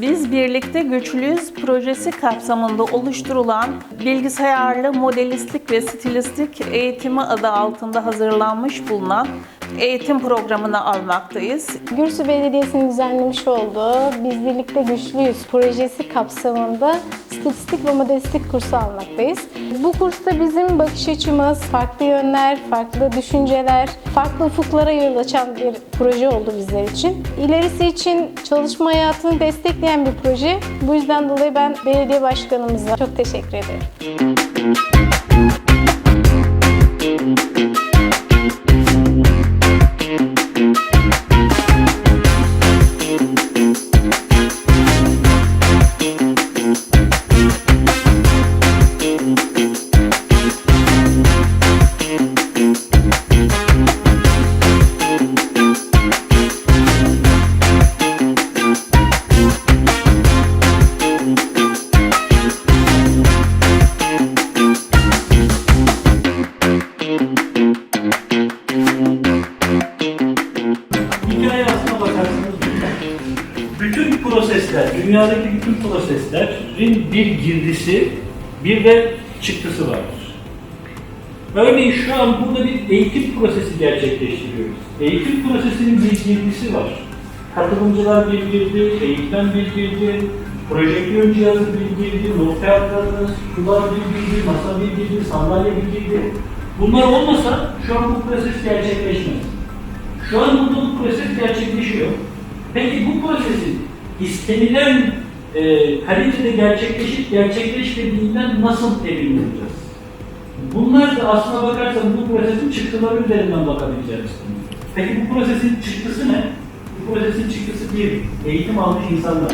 Biz Birlikte Güçlüyüz projesi kapsamında oluşturulan bilgisayarlı modelistlik ve stilistlik eğitimi adı altında hazırlanmış bulunan eğitim programını almaktayız. Gürsü Belediyesi'nin düzenlemiş olduğu Biz Birlikte Güçlüyüz projesi kapsamında stilistik ve modelistik kursu almaktayız. Bu kursta bizim bakış açımız, farklı yönler, farklı düşünceler, farklı ufuklara yol açan bir proje oldu bizler için. İlerisi için çalışma hayatını destekleyen bir proje. Bu yüzden dolayı ben belediye başkanımıza çok teşekkür ederim. Hikaye bütün prosesler, dünyadaki bütün proseslerin bir girdisi, bir de çıktısı vardır. Örneğin şu an burada bir eğitim prosesi gerçekleştiriyoruz. Eğitim prosesinin bir girdisi var. Katılımcılar eğitmen bir girdi, projeksiyon cihazı bir girdi, not kağıtlarınız, sular bir girdi, masa bir girdi, sandalye bir girdi. Bunlar olmasa şu an bu proses gerçekleşmez. Şu an burada bu proses gerçekleşiyor. Peki bu prosesin istenilen e, kalitede gerçekleşip gerçekleşmediğinden nasıl emin olacağız? Bunlar da aslına bakarsan bu prosesin çıktıları üzerinden bakabileceğiz. Peki bu prosesin çıktısı ne? Bu prosesin çıktısı bir, eğitim almış insanlar.